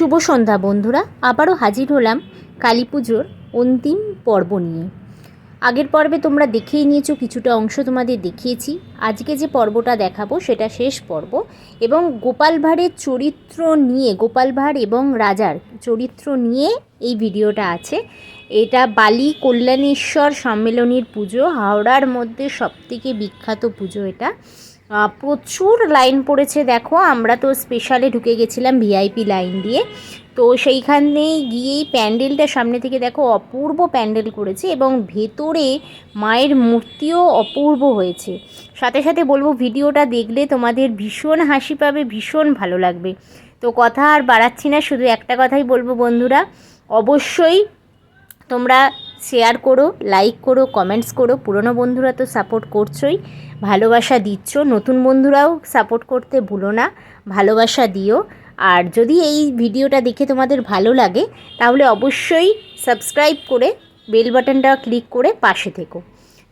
শুভ সন্ধ্যা, বন্ধুরা। আবারও হাজির হলাম কালী পুজোর অন্তিম পর্ব নিয়ে। আগের পর্বে তোমরা দেখেই নিয়েছো, কিছুটা অংশ তোমাদের দেখিয়েছি। আজকে যে পর্বটা দেখাবো, সেটা শেষ পর্ব। এবং গোপাল ভাঁড়ের চরিত্র নিয়ে, গোপাল ভাঁড় এবং রাজার চরিত্র নিয়ে এই ভিডিওটা আছে। এটা বালি কল্যাণেশ্বর সম্মেলনীর পুজো, হাওড়ার মধ্যে সবথেকে বিখ্যাত পুজো এটা। প্রচুর লাইন পড়েছে, দেখো। আমরা তো স্পেশালে ঢুকে গেছিলাম ভিআইপি লাইন দিয়ে। তো সেইখানে গিয়েই প্যান্ডেলটা সামনে থেকে দেখো, অপূর্ব প্যান্ডেল করেছে এবং ভেতরে মায়ের মূর্তিও অপূর্ব হয়েছে। সাথে সাথে বলব, ভিডিওটা দেখলে তোমাদের ভীষণ হাসি পাবে, ভীষণ ভালো লাগবে। তো কথা আর বাড়াচ্ছি না, শুধু একটা কথাই বলব বন্ধুরা, অবশ্যই তোমরা শেয়ার করো লাইক করো কমেন্টস করো। পুরনো বন্ধুরা তো সাপোর্ট করছোই। ভালোবাসা দিচ্ছ। নতুন বন্ধুরাও সাপোর্ট করতে ভুলো না। ভালোবাসা দিও। আর যদি এই ভিডিওটা দেখে তোমাদের ভালো লাগে, তাহলে অবশ্যই সাবস্ক্রাইব করে বেল বাটনটা ক্লিক করে পাশে থেকো।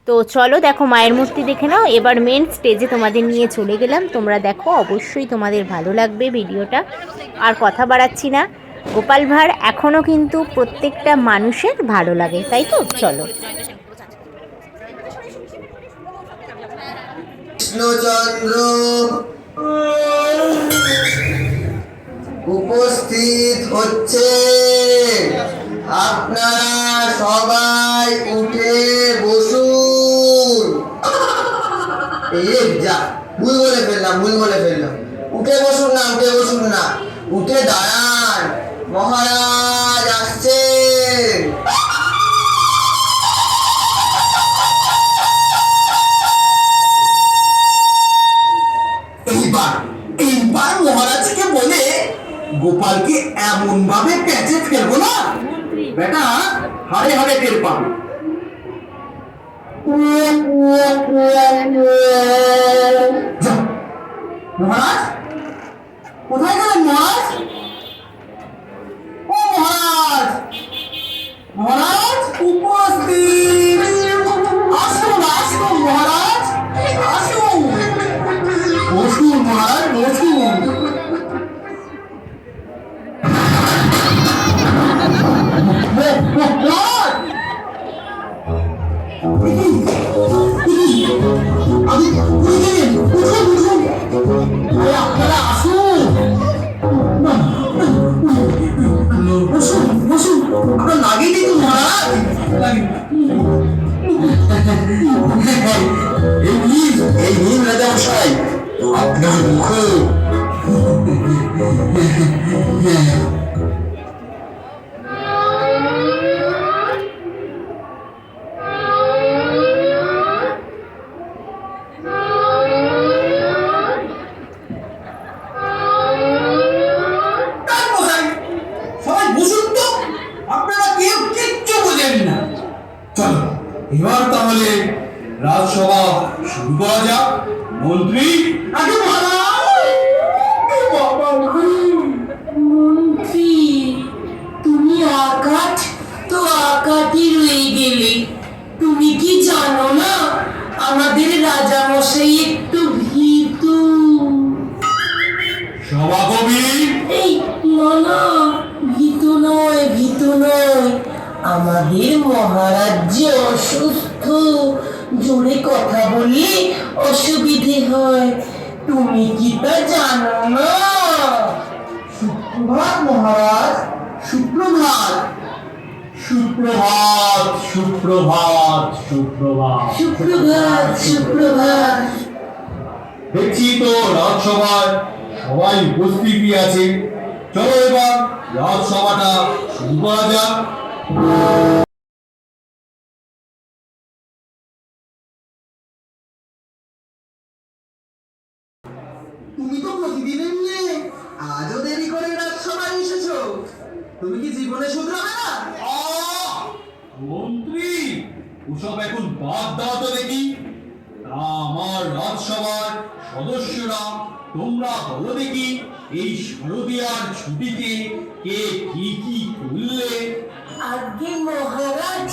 তো চলো দেখো, মায়ের মূর্তি দেখে নাও। এবার মেন স্টেজে তোমাদের নিয়ে চলে গেলাম। তোমরা দেখো, অবশ্যই তোমাদের ভালো লাগবে ভিডিওটা। আর কথা বাড়াচ্ছি না। গোপাল ভাঁড় এখনও কিন্তু প্রত্যেকটা মানুষের ভালো লাগে, তাই তো? চলো। উপস্থিত হচ্ছে। আপনারা সবাই উঠে বসুন। যা, ভুল বলে ফেললাম, ভুল বলে ফেললাম। উঠে বসুন না, উঠে বসুন না। উঠে দাঁড়ান। মহারাজ আসছেন এইবার এইবার মহারাজকে বলে গোপালকে এমন ভাবে প্যাচে ফেলব না। বেটা হারে হারে টের পাবে। আপনারা আসুন বসুন বসুন আপনার লাগিয়ে দিন মহারাজ এই নিন এই নিন রাজা মশাই আপনার মুখ মশাই সবাই বসুন তো আপনারা কেউ কিচ্ছু বোঝেন না চলো এবার তাহলে রাজসভা শুরু করা যাক। মন্ত্রী আগে মন্ত্রী তুমি আকাট তো আকাটই রয়ে গেলে। তুমি কি জানো না আমাদের রাজা মশাই একটু ভীতু। সভাকবি? এই না না ভীতু নয় ভীত নয়। আমাদের মহারাজ যে অসুস্থ। জোরে কথা বললে অসুবিধে হয়। তুমি কি তা জানো না? সুপ্রভাত মহারাজ সুপ্রভাত। সুপ্রভাত সুপ্রভাত সুপ্রভাত। সুপ্রভাত সুপ্রভাত। দেখছি তো রাজসভায় সবাই উপস্থিতি আছে? চলো এবার রাজসভাটা শুরু করা যাক। তুমি তো প্রতিদিনের মেয়ে। আজও দেরি করে রাজসভায় এসেছ। তুমি কি জীবনে শুধরাবে না? মন্ত্রী, ওসব এখন বাদ দাও তো দেখি। আমার রাজসভার সদস্যরা, তোমরা বলো দেখি, এই শারদীয়ার ছুটিতে কে কি কি করলে? আজ্ঞে মহারাজ,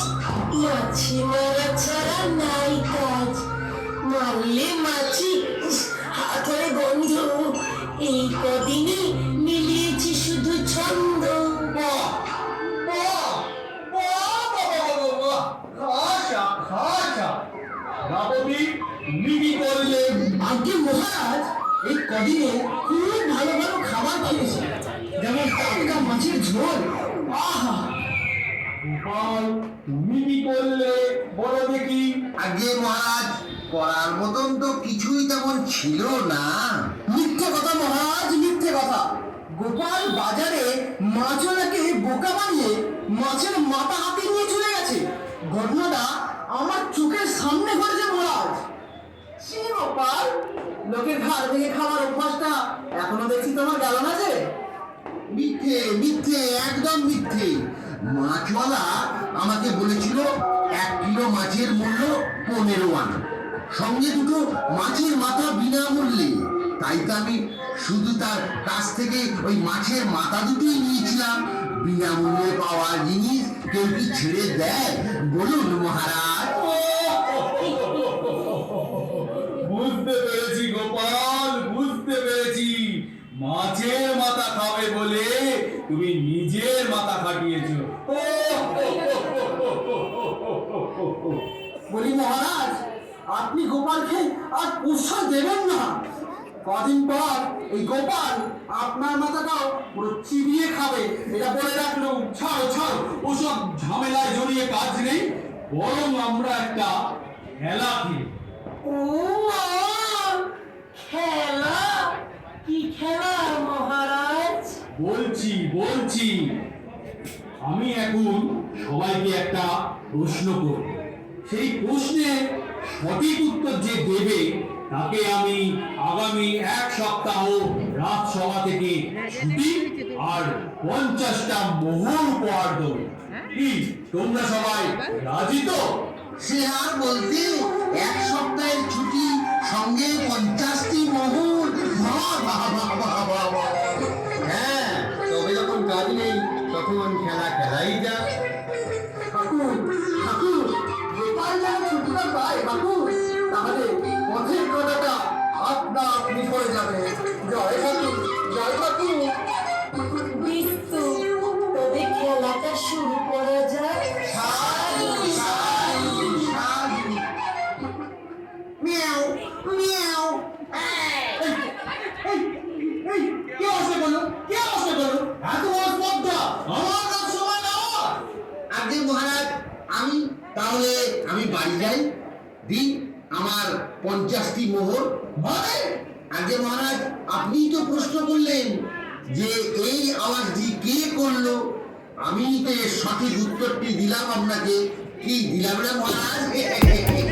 মাছি মারা ছাড়া নাই কাজ। মারলে মাছি হাতের গন্ধ। এই কদিনে মিলিয়েছি শুধু ছন্দ। মহারাজ, এই কদিনে খুব ভালো ভালো খাবার খেয়েছে যেমন টাটকা মাছের ঝোল। আহা গোপাল তুমি কি করলে বলো দেখি। আগে মহারাজ করার মতন তো কিছুই তেমন ছিল না। মিথ্যে কথা মহারাজ মিথ্যে কথা। গোপাল বাজারে মাছওয়ালাকে বোকা বানিয়ে মাছের মাথা হাতে নিয়ে চলে গেছে। ঘটনাটা আমার চোখের সামনে ঘটেছে মহারাজ। সে গোপাল লোকের ঘাড় থেকে খাওয়ার অভ্যাসটা এখনও দেখছি তোমার গেল না যে? মিথ্যে মিথ্যে একদম মিথ্যে। মাছওয়ালা আমাকে বলেছিল, এক কিলো মাছের মূল্য পনেরো আনা। সঙ্গে দুটো মাছের মাথা বিনামূল্যে। তাই তো আমি শুধু তার কাছ থেকে ওই মাছের মাথা দুটোই নিয়েছিলাম। বিনামূল্যে পাওয়া জিনিস কেউ কি ছেড়ে দেয়? বলুন মহারাজ। বুঝতে পেরেছি গোপাল, বুঝতে পেরেছি। মাছের মাথা খাবে বলে তুমি নিজের মাথা খাটিয়েছো বলি মহারাজ আপনি গোপালকে আর প্রশ্রয় দেবেন না। কদিন পর এই গোপাল আপনার মাথাটাও পুরো চিবিয়ে খাবে। এটা বলে রাখলুম ছাড়ো ছাড়ো ওসব ঝামেলায় জড়িয়ে কাজ নেই বরং আমরা একটা খেলা খেলি। ও! খেলা? কি খেলা মহারাজ? বলছি বলছি। আমি এখন সবাইকে একটা প্রশ্ন করব। সেই প্রশ্নের সঠিক উত্তর যে দেবে তাকে আমি আগামী এক সপ্তাহ রাজসভা থেকে ছুটি আর পঞ্চাশটা মোহর উপহার দেবো। কি? তোমরা সবাই রাজি তো? সে আর বলতে এক সপ্তাহের ছুটি সঙ্গে পঞ্চাশটি মহুর। বাহ, বাহ, মহারাজ, আমি তাহলে আমি বাড়ি যাই। দিন আমার পঞ্চাশটি মোহর। হবে? আগে মহারাজ আপনি তো প্রশ্ন করলেন যে এই আওয়াজটি কে করল? আমি তো সঠিক উত্তরটি দিলাম আপনাকে। কি দিলাম না মহারাজ?